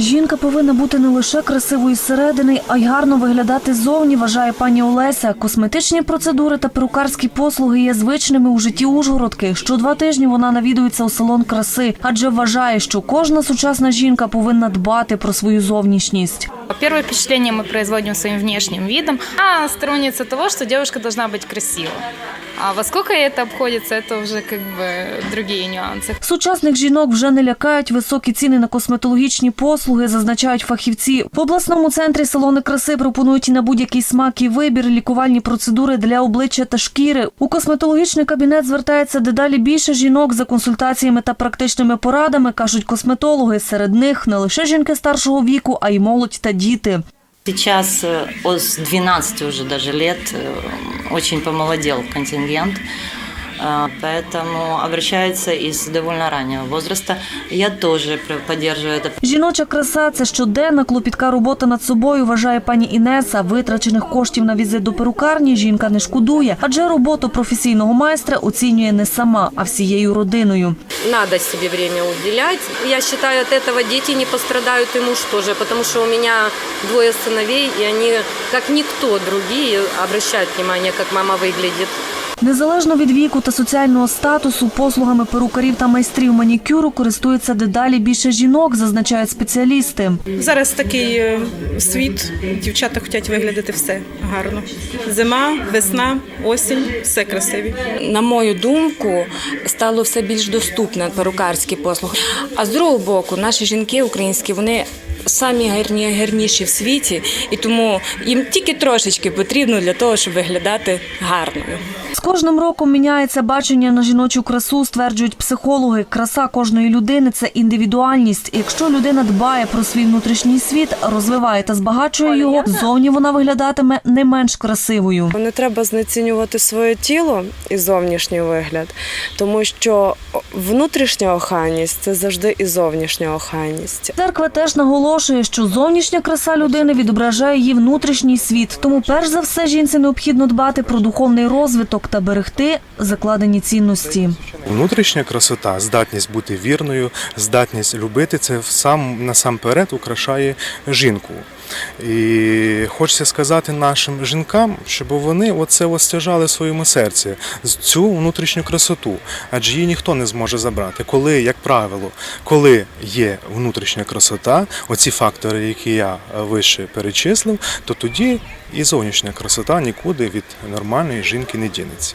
Жінка повинна бути не лише красивою зсередини, а й гарно виглядати ззовні, вважає пані Олеся. Косметичні процедури та перукарські послуги є звичними у житті Ужгородки. Що два тижні вона навідується у салон краси, адже вважає, що кожна сучасна жінка повинна дбати про свою зовнішність. Первое впечатление мы производим своим внешним видом, а сторонница того, что девушка должна быть красива. А во сколько это обходится, это уже как бы другие нюансы. Сучасних жінок вже не лякають високі ціни на косметологічні послуги, зазначають фахівці. В обласному центрі салони краси пропонують і на будь-який смак і вибір лікувальні процедури для обличчя та шкіри. У косметологічний кабінет звертається дедалі більше жінок за консультаціями та практичними порадами, кажуть косметологи. Серед них не лише жінки старшого віку, а й молодь та діти. Сейчас э, от с 12 уже даже лет э, очень помолодел контингент, э, поэтому обращаются из довольно раннего возраста. Я тоже пр- поддерживаю это Жіноча краса це щоденна клопітка робота над собою, вважає пані Інеса. Витрачених коштів на візит до перукарні жінка не шкодує, адже роботу професійного майстра оцінює не сама, а всією родиною. Надо себе время уделять. Я считаю, от этого дети не пострадают и муж тоже, потому что у меня двое сыновей, и они, как никто другие, обращают внимание, как мама выглядит. Незалежно від віку та соціального статусу, послугами перукарів та майстрів манікюру користується дедалі більше жінок, зазначають спеціалісти. Зараз такий е, світ, дівчата хочуть виглядати все гарно. Зима, весна, осінь, все красиві. на мою думку, стало все більш доступне перукарські послуги. А з другого боку, наші жінки українські, вони самі гарні, гарніші в світі, і тому їм тільки трошечки потрібно для того, щоб виглядати гарною. З кожним роком міняється бачення на жіночу красу, стверджують психологи. Краса кожної людини це індивідуальність. Якщо людина дбає про свій внутрішній світ, розвиває та збагачує його, зовні вона виглядатиме не менш красивою. Не треба знецінювати своє тіло і зовнішній вигляд, тому що внутрішня охайність це завжди і зовнішня охайність. Церква теж наголошує, що зовнішня краса людини відображає її внутрішній світ. Тому, перш за все, жінці необхідно дбати про духовний розвиток та берегти закладені цінності. Внутрішня красота, здатність бути вірною, здатність любити це сам насамперед украшає жінку. І хочеться сказати нашим жінкам, щоб вони оце в своєму серці цю внутрішню красоту, адже її ніхто не зможе забрати. Коли, як правило, коли є внутрішня красота, оці фактори, які я вище перечислив, то тоді і зовнішня красота нікуди від нормальної жінки не дінеться.